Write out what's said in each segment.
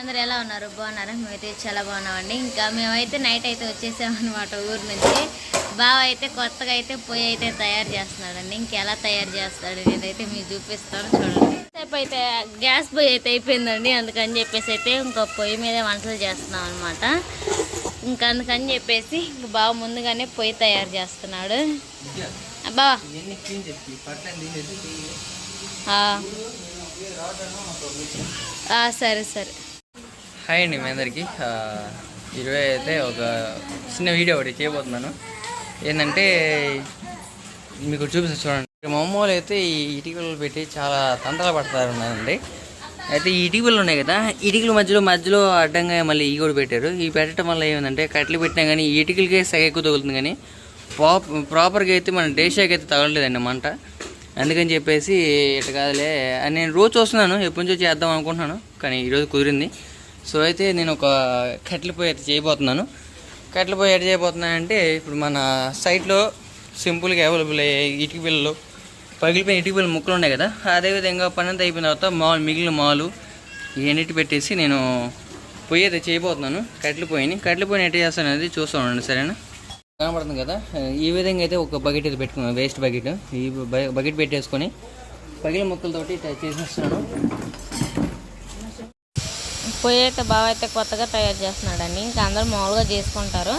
అందరు ఎలా ఉన్నారు? బాగున్నారా? మేమైతే చాలా బాగున్నామండి. ఇంకా మేమైతే నైట్ అయితే వచ్చేసామన్నమాట ఊరు నుంచి. బావ అయితే కొత్తగా అయితే పొయ్యి అయితే తయారు చేస్తున్నాడండి. ఇంకెలా తయారు చేస్తాడు నేనైతే మీకు చూపిస్తాను చూడండి. సేపు అయితే గ్యాస్ పొయ్యి అయితే అయిపోయిందండి. అందుకని చెప్పేసి అయితే ఇంకో పొయ్యి మీద వంటలు చేస్తున్నాం అనమాట ఇంకా అందుకని చెప్పేసి ఇంక బావ ముందుగానే పొయ్యి తయారు చేస్తున్నాడు. బావా. సరే సరే. హాయ్ అండి మీ అందరికీ. ఇరవై ఈరోజు అయితే ఒక చిన్న వీడియో ఒకటి చేయబోతున్నాను. ఏంటంటే మీకు చూపిస్తాను చూడండి. మా అమ్మ వాళ్ళు అయితే ఈ ఇటుకలు పెట్టి చాలా తంటాలు పడతారు ఉన్నారండి అయితే ఈ ఇటుకలు ఉన్నాయి కదా ఇటుకల మధ్యలో మధ్యలో అడ్డంగా మళ్ళీ ఈ కూడా పెట్టారు. ఈ పెట్టడం వల్ల ఏమైందంటే కట్టెలు పెట్టినా కానీ ఈ ఇటుకలకే సగ ఎక్కువ తగులుతుంది కానీ ప్రాపర్గా అయితే మన డేషాకి అయితే తగలలేదండి మంట. అందుకని చెప్పేసి ఇటు కాదులే. నేను రోజు చూస్తున్నాను ఎప్పటి నుంచో చేద్దాం అనుకుంటున్నాను కానీ ఈరోజు కుదిరింది. సో అయితే నేను ఒక కట్టెల పొయ్యి అయితే చేయబోతున్నాను. కట్టెల పొయ్యి ఎట్ చేయబోతున్నానంటే ఇప్పుడు మన సైట్లో సింపుల్గా అవైలబుల్ అయ్యే ఇటుక బిల్లలు పగిలిపోయిన ఇటుక పిల్లలు ముక్కలు ఉన్నాయి కదా అదేవిధంగా పని అంతా అయిపోయిన తర్వాత మాలు మిగిలిన మాలు ఇవన్నిటి పెట్టేసి నేను పొయ్యి అయితే చేయబోతున్నాను కట్టెల పొయ్యిని. కట్టెల పొయ్యిని ఎట్ చేస్తాను అనేది చూస్తూ ఉండండి సరేనా? కనబడుతుంది కదా? ఈ విధంగా అయితే ఒక బకెట్ అయితే పెట్టుకున్నాను వేస్ట్ బకెట్. ఈ బ- బకెట్ పెట్టేసుకొని పగిలిన ముక్కలతోటి ఇట్లా చేసేస్తున్నాను. పొయ్యి అయితే బాగా అయితే కొత్తగా తయారు చేస్తున్నాడండి. ఇంకా అందరూ మామూలుగా చేసుకుంటారు.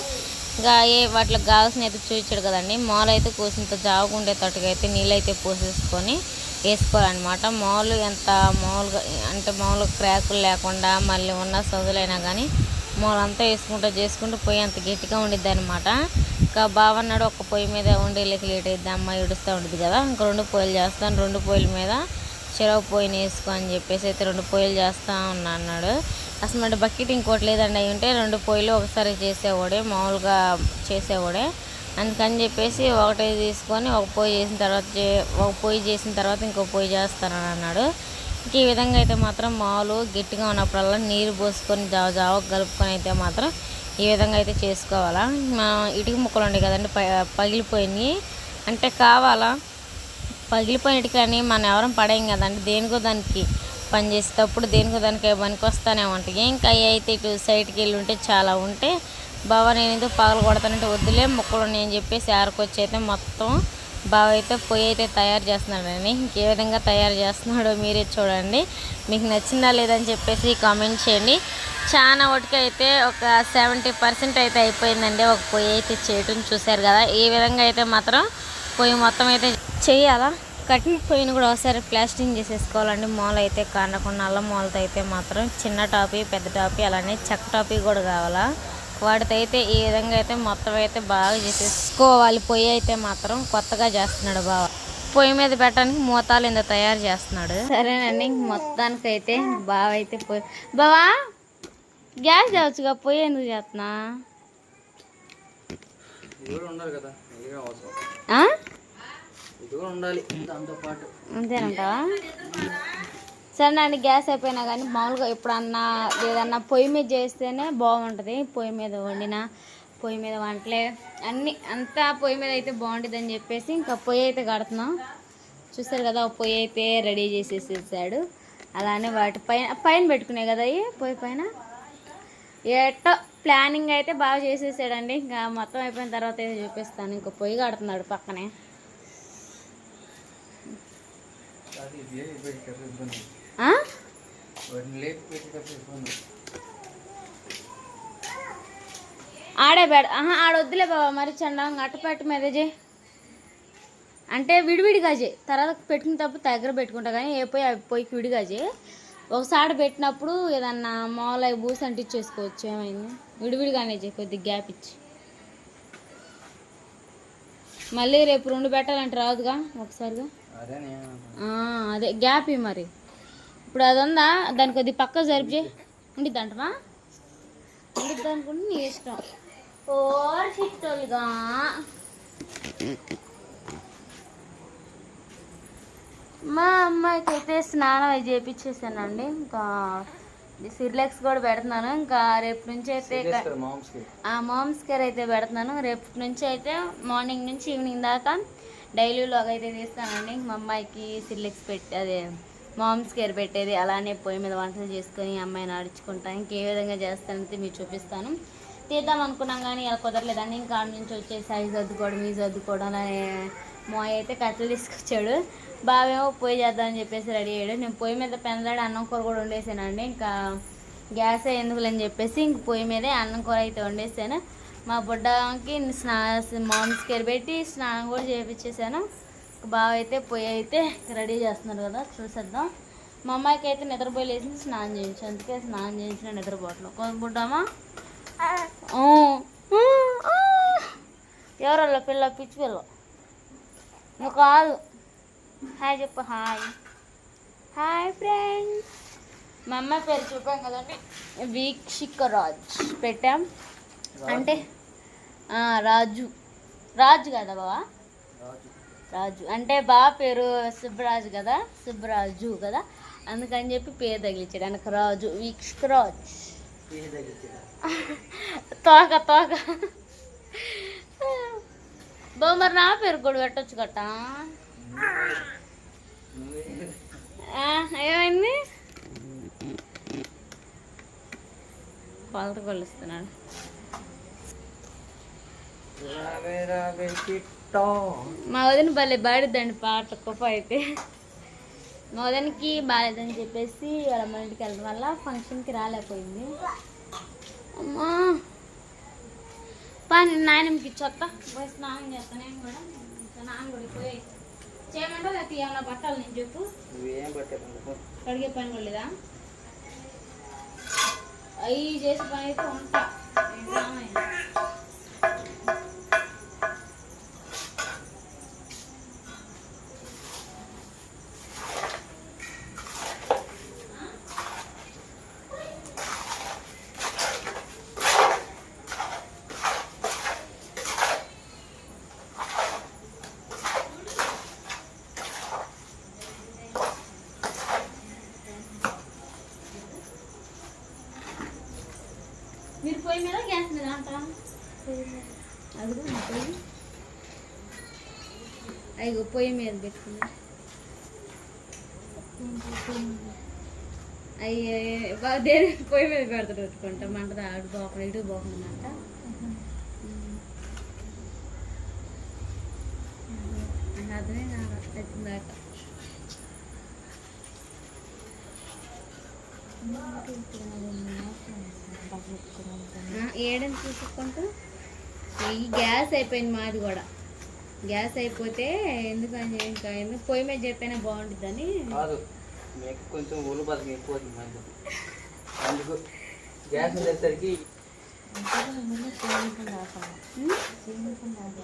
ఇంకా ఏ వాటికి కావాల్సిన అయితే చూపించాడు కదండి. మాలు అయితే కోసినంత జావుకుండేటట్టుగా అయితే నీళ్ళు అయితే పోసేసుకొని వేసుకోవాలన్నమాట. మామూలు ఎంత మామూలుగా అంటే మామూలుగా క్రాకులు లేకుండా మళ్ళీ ఉన్న సదులైనా కానీ మాల్ అంతా వేసుకుంటూ చేసుకుంటూ పొయ్యి అంత గట్టిగా ఉండిద్ది అనమాట ఇంకా బావన్నాడు ఒక పొయ్యి మీద ఉండి లేట్ అయితే అమ్మ ఇడుస్తూ ఉంటుంది కదా. ఇంకా రెండు పొయ్యిలు చేస్తాను రెండు పొయ్యిల మీద చెరవ పొయ్యిని వేసుకో అని చెప్పేసి అయితే రెండు పొయ్యిలు చేస్తా ఉన్నా అన్నాడు. అసలు మన బకెట్ ఇంకోటి లేదండి. అయి ఉంటే రెండు పొయ్యిలు ఒకసారి చేసేవాడే మామూలుగా చేసేవాడే. అందుకని చెప్పేసి ఒకటే తీసుకొని ఒక పొయ్యి చేసిన తర్వాత చే- ఒక పొయ్యి చేసిన తర్వాత ఇంకో పొయ్యి చేస్తానని అన్నాడు. ఇంక ఈ విధంగా అయితే మాత్రం మాలు గట్టిగా ఉన్నప్పుడల్లా నీరు పోసుకొని జావ జావ కలుపుకొని అయితే మాత్రం ఈ విధంగా అయితే చేసుకోవాలా. మా ఇటుక ముక్కలు ఉన్నాయి కదండి ప- పగిలిపోయినాయి. అంటే కావాలా? పగిలిపోయినట్టు కానీ మనం ఎవరం పడేయం కదండి. దేనికో దానికి పని చేసేటప్పుడు దేనికో దానికి పనికి వస్తూనే ఉంటాయి. ఇంకా అవి అయితే ఇటు సైడ్కి వెళ్ళి ఉంటే చాలా ఉంటే బావ నేను ఎందుకు పగలు కొడతానంటే వద్దులే మొక్కలు నేను చెప్పేసి ఆరుకొచ్చి అయితే మొత్తం బావ అయితే పొయ్యి అయితే తయారు చేస్తున్నాడండి. ఇంకే విధంగా తయారు చేస్తున్నాడో మీరే చూడండి. మీకు నచ్చిందా లేదని చెప్పేసి కామెంట్ చేయండి. చాలా వాటికి అయితే ఒక సెవెంటీ పర్సెంట్ అయితే అయిపోయిందండి. ఒక పొయ్యి అయితే చేయటం చూశారు కదా. ఈ విధంగా అయితే మాత్రం పొయ్యి మొత్తం అయితే చేయాలా? కట్టిన పొయ్యిని కూడా ఒకసారి ప్లాస్టింగ్ చేసేసుకోవాలండి. మాల్ అయితే కానకుండా నల్ల మాలతో అయితే మాత్రం చిన్న టాపీ పెద్ద టాపీ అలానే చెక్క టాపీ కూడా కావాలా? వాటితో అయితే ఈ విధంగా అయితే మొత్తం అయితే బాగా చేసేసుకోవాలి. పొయ్యి అయితే మాత్రం కొత్తగా చేస్తున్నాడు బావ. పొయ్యి మీద పెట్టడానికి మూతాలు ఇంత తయారు చేస్తున్నాడు. సరేనండి ఇంక మొత్తానికి అయితే బావ అయితే పొయ్యి బావా గ్యాస్ తేవచ్చుగా పొయ్యి ఎందుకు చేస్తున్నా? అంతేనంటావా? సరే అండి గ్యాస్ అయిపోయినా కానీ మామూలుగా ఎప్పుడన్నా ఏదన్నా పొయ్యి మీద చేస్తేనే బాగుంటుంది. పొయ్యి మీద వండిన పొయ్యి మీద వంటలే. అన్నీ అంతా పొయ్యి మీద అయితే బాగుంటుంది అని చెప్పేసి ఇంకా పొయ్యి అయితే కడుతున్నాం. చూస్తారు కదా ఒక పొయ్యి అయితే రెడీ చేసేసేసాడు. అలానే వాటి పైన పైన పెట్టుకునే కదా అవి పొయ్యి పైన? ఎట్టో ప్లానింగ్ అయితే బాగా చేసేసాడండి. ఇంకా మొత్తం అయిపోయిన తర్వాత అయితే చూపిస్తాను. ఇంకా పొయ్యి కడుతున్నాడు పక్కనే. ఆడే బెడ ఆహా ఆడ వద్దులే బాబా మరి చండంగా అట్టపెట్ట మీద చేయి అంటే విడివిడిగా చేయి తర్వాత పెట్టుకునేటప్పుడు దగ్గర పెట్టుకుంటా కానీ ఏ పోయి అవి పోయికి విడిగా చేయి ఒకసారి పెట్టినప్పుడు ఏదన్నా మామూలు బూసి అంటించేసుకోవచ్చు ఏమైంది? విడివిడిగానే చేయి కొద్దిగా గ్యాప్ ఇచ్చి. మళ్ళీ రేపు రెండు పెట్టాలంటే రాదుగా ఒకసారిగా? అదే గ్యాప్ మరి. ఇప్పుడు అది ఉందా దాని కొద్ది పక్క జరిపి చేయి. ఉండిద్ది అంటమా ఉండిద్ది అనుకుంటే నీ ఇష్టం. ఓ చిట్టోలుగా. మా అమ్మాయికి అయితే స్నానం అవి చేపించేసానండి ఇంకా సిర్లెక్స్ కూడా పెడుతున్నాను. ఇంకా రేపు నుంచి అయితే ఆ మామ్స్ కేర్ అయితే పెడుతున్నాను. రేపు నుంచి అయితే మార్నింగ్ నుంచి ఈవినింగ్ దాకా డైలీ లాగ్ అయితే తీస్తానండి. మా అమ్మాయికి సిర్లెక్స్ పెట్టి అదే మామ్స్ కేర్ పెట్టేది అలానే పొయ్యి మీద వంటలు చేసుకొని అమ్మాయిని ఆడించుకుంటా. ఇంకే విధంగా చేస్తానంటే మీరు చూపిస్తాను. తీద్దాం అనుకున్నాం కానీ ఇలా కుదరలేదండి. ఇంకా ఆడ నుంచి వచ్చేసి అవి సర్దుకోవడం ఈ సర్దుకోవడం అలానే మోయ్ అయితే కట్టెలు తీసుకొచ్చాడు. బావేమో పొయ్యి చేద్దామని చెప్పేసి రెడీ అయ్యాడు. నేను పొయ్యి మీద పెందలాడి అన్నం కూర కూడా వండేసానండి. ఇంకా గ్యాస్ ఎందుకులని చెప్పేసి ఇంక పొయ్యి మీదే అన్నం కూర అయితే వండేసాను. మా బుడ్డకి స్నా మామ్స్ కేర్ పెట్టి స్నానం కూడా చేయించేసాను బావ అయితే పొయ్యి అయితే రెడీ చేస్తున్నారు కదా చూసేద్దాం. మా అమ్మాయికి అయితే నిద్రపోయి లేచింది స్నానం చేయించు. అందుకే స్నానం చేయించిన నిద్రపోవట్లేదు. బుడ్డమ్మా. ఓ, ఊ, ఆ. ఎవరో పిల్ల పిచ్చి పిల్ల. నువ్వు కాదు. హాయ్ చెప్పు హాయ్. Hi friends. మా అమ్మాయి పేరు చూపాం కదండి. వీక్షిక రాజ్. పెట్టాం అంటే రాజు. రాజు కదా బావా? రాజు. అంటే బావ పేరు సుబ్బరాజు కదా? సుబ్బరాజు కదా? అందుకని చెప్పి పేరు తగిలించాడు వెనక రాజు. వీక్షిక రాజ్ తోక తోక. మరి నా పేరు కూడా పెట్టొచ్చు గట్ట ఆ, ఏమైంది? కొలత కొలుస్తున్నాడు కిట్టో మా వదిన భలే బాడిద్దండి పాట కుప్ప అయితే. మా వదినకి బాగాలేదని చెప్పేసి వాళ్ళ అమ్మ ఇంటికి వెళ్ళడం వల్ల ఫంక్షన్కి రాలేకపోయింది. అమ్మా! పా నేను నాయనమ్మకి ఇచ్చొత్త పోయి స్నానం చేస్తాను నేను కూడా. నాన్న కూడా పోయి చేయమంటా లేకపోతే ఏమైనా బట్టాలి నేను చెప్పు. నువ్వేం కడిగే పని కూడా లేదా? అవి చేసే పని అయితే ఉంటా. పొయ్యి మీద గ్యాస్ మీద అంట అదిగో పొయ్యి అయ్యో పొయ్యి మీద పెట్టుకున్నా అయ్యో దేని పొయ్యి మీద పెడతాడు పెట్టుకుంటా మంట అటు పోకుండా ఇటు పోకుండా మంట అదే నాకు వచ్చిందాక ఏడని చూసుకుంటూ. ఈ గ్యాస్ అయిపోయింది మాది కూడా. గ్యాస్ అయిపోతే ఎందుకని ఇంకా ఎందుకు పొయ్యి మీద చెప్పైనా బాగుంటుందని. కొంచెం బతకం ఎక్కువ అందుకు గ్యాస్ ఉండేసరికి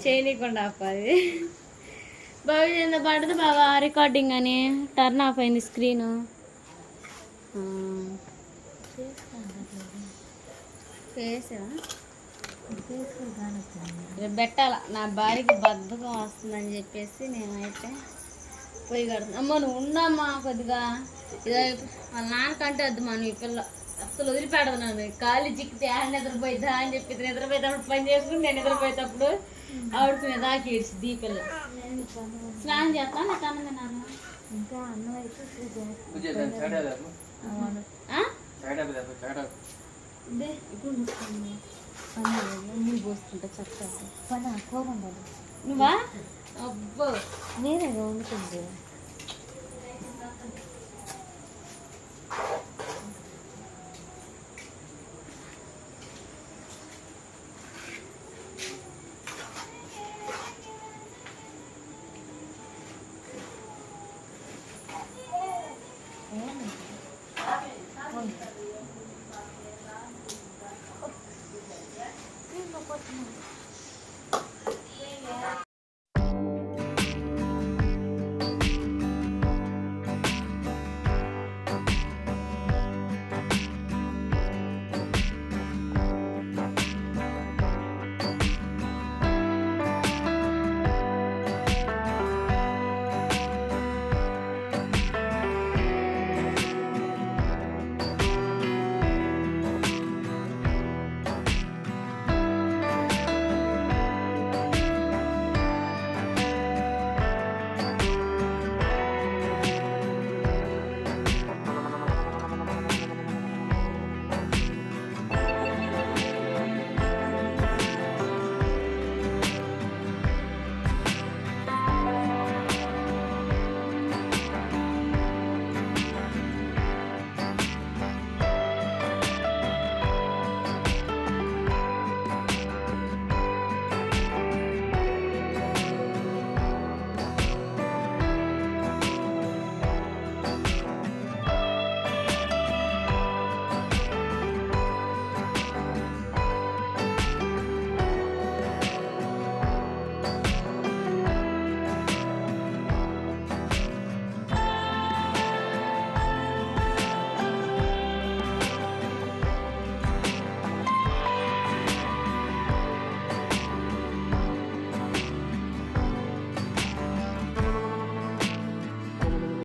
చేయనీయకుండా ఆపాలి. బాగా ఎంత పడుతుంది బాగా రికార్డింగ్ అని. టర్న్ ఆఫ్ అయింది స్క్రీన్ పెట్టాల? నా భార్యకి బద్ధకం వస్తుందని చెప్పేసి నేనైతే పోయి కడుతున్నా. అమ్మ నువ్వు ఉండమ్మా కొద్దిగా. ఇదో వాళ్ళ నాన్నకంటే వద్దు మనం ఈ పిల్ల. అసలు వదిలిపెడతున్నాను ఖాళీ చిక్కితే ఆడ నిద్రపోయిద్దా అని చెప్పి నిద్రపోయేటప్పుడు పని చేసుకుని నేను నిద్రపోయేటప్పుడు ఆవిడకి మీద దాకి ఏడ్చిద్ది ఈ పిల్ల. స్నానం చేస్తాను నాకు అన్నం తిన్నాను ఇంకా అన్నం అయితే పని నీళ్ళు పోసుకుంటా చక్కగా. పని కూర ఉండాలి. నువ్వా? అబ్బో. నేనే వండుతుంది 嗯